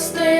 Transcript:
stay